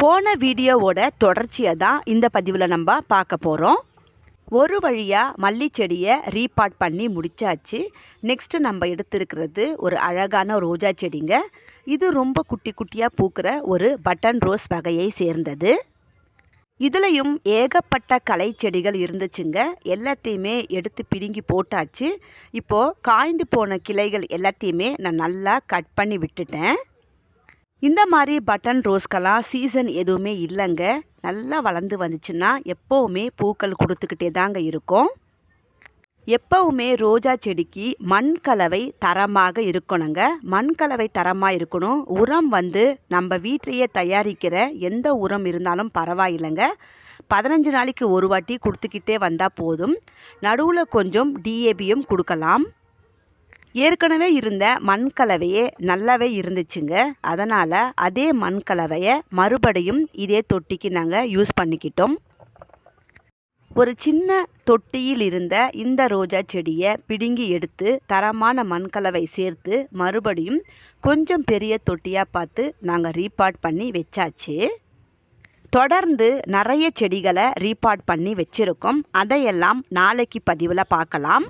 போன வீடியோவோட தொடர்ச்சியை தான் இந்த பதிவில் நம்ம பார்க்க போகிறோம் ஒரு வழியாக மல்லி செடியை ரீபாட் பண்ணி முடிச்சாச்சு. நெக்ஸ்ட்டு நம்ம எடுத்திருக்கிறது ஒரு அழகான ரோஜா செடிங்க. இது ரொம்ப குட்டி குட்டியாக பூக்கிற ஒரு பட்டன் ரோஸ் வகையை சேர்ந்தது. இதுலேயும் ஏகப்பட்ட கலை செடிகள் இருந்துச்சுங்க. எல்லாத்தையுமே எடுத்து பிடுங்கி போட்டாச்சு. இப்போது காய்ந்து போன கிளைகள் எல்லாத்தையுமே நான் நல்லா கட் பண்ணி விட்டுட்டேன். இந்த மாதிரி பட்டன் ரோஸ்க்கெல்லாம் சீசன் எதுவுமே இல்லைங்க. நல்லா வளர்ந்து வந்துச்சுன்னா எப்போவுமே பூக்கள் கொடுத்துக்கிட்டே தாங்க இருக்கும். எப்பவுமே ரோஜா செடிக்கு மண் கலவை தரமாக இருக்கணுங்க. மண் கலவை தரமாக இருக்கணும். உரம் வந்து நம்ம வீட்டிலேயே தயாரிக்கிற எந்த உரம் இருந்தாலும் பரவாயில்லைங்க. பதினஞ்சு நாளைக்கு ஒரு வாட்டி கொடுத்துக்கிட்டே வந்தால் போதும். நடுவில் கொஞ்சம் டிஏபியும் கொடுக்கலாம். ஏற்கனவே இருந்த மண் கலவையே நல்லாவே இருந்துச்சுங்க. அதனால் அதே மண் கலவையை மறுபடியும் இதே தொட்டிக்கு நாங்கள் யூஸ் பண்ணிக்கிட்டோம். ஒரு சின்ன தொட்டியில் இருந்த இந்த ரோஜா செடியை பிடுங்கி எடுத்து தரமான மண்கலவை சேர்த்து மறுபடியும் கொஞ்சம் பெரிய தொட்டியாக பார்த்து நாங்கள் ரீபாட் பண்ணி வச்சாச்சு. தொடர்ந்து நிறைய செடிகளை ரீபாட் பண்ணி வச்சுருக்கோம். அதையெல்லாம் நாளைக்கு பதிவில் பார்க்கலாம்.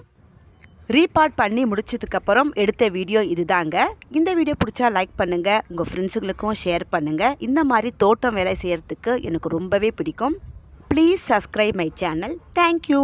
ரீபார்ட் பண்ணி முடிச்சதுக்கப்புறம் எடுத்த வீடியோ இதுதாங்க. இந்த வீடியோ பிடிச்சா லைக் பண்ணுங்கள் உங்கள் ஃப்ரெண்ட்ஸுங்களுக்கும் ஷேர் பண்ணுங்கள் இந்த மாதிரி தோட்டம் வேலை செய்கிறதுக்கு எனக்கு ரொம்பவே பிடிக்கும். Please subscribe my channel thank you